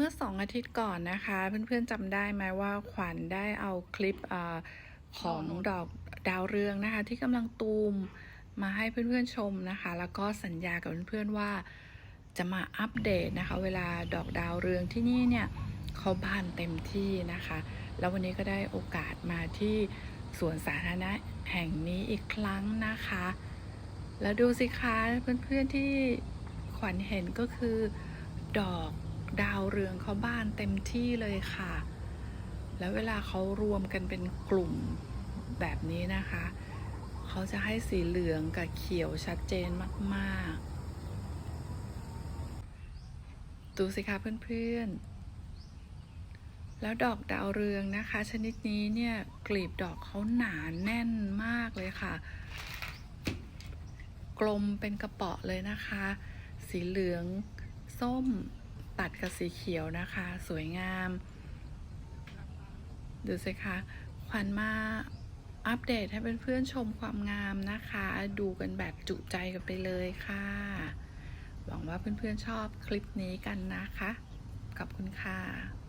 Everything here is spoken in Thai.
เมื่อสองอาทิตย์ก่อนนะคะ เพื่อนๆจำได้ไหมว่าขวัญได้เอาคลิปอของดอกดาวเรืองนะคะ ที่กำลังตูมมาให้เพื่อนๆชมนะคะ แล้วก็สัญญากับเพื่อนๆว่าจะมาอัปเดตนะคะ เวลาดอกดาวเรืองที่นี่เนี่ยเขาบานเต็มที่นะคะ แล้ววันนี้ก็ได้โอกาสมาที่สวนสาธารณะแห่งนี้อีกครั้งนะคะ แล้วดูสิคะเพื่อนๆที่ขวัญเห็นก็คือดอก ดาวเรืองเขาบานเต็มที่เลยค่ะ แล้วเวลาเขารวมกันเป็นกลุ่มแบบนี้นะคะ เขาจะให้สีเหลืองกับเขียวชัดเจนมากๆ ดูสิคะเพื่อนๆ แล้วดอกดาวเรืองนะคะ ชนิดนี้เนี่ยกลีบดอกเขาหนาแน่นมากเลยค่ะ กลมเป็นกระเป๋อเลยนะคะ สีเหลืองส้ม ตัดกับสีเขียวนะคะ สวยงาม ดูสิคะขวัญมาอัปเดตให้เพื่อนๆชมความงามนะคะ ดูกันแบบจุใจกันไปเลยค่ะ หวังว่าเพื่อนๆชอบคลิปนี้กันนะคะ ขอบคุณค่ะ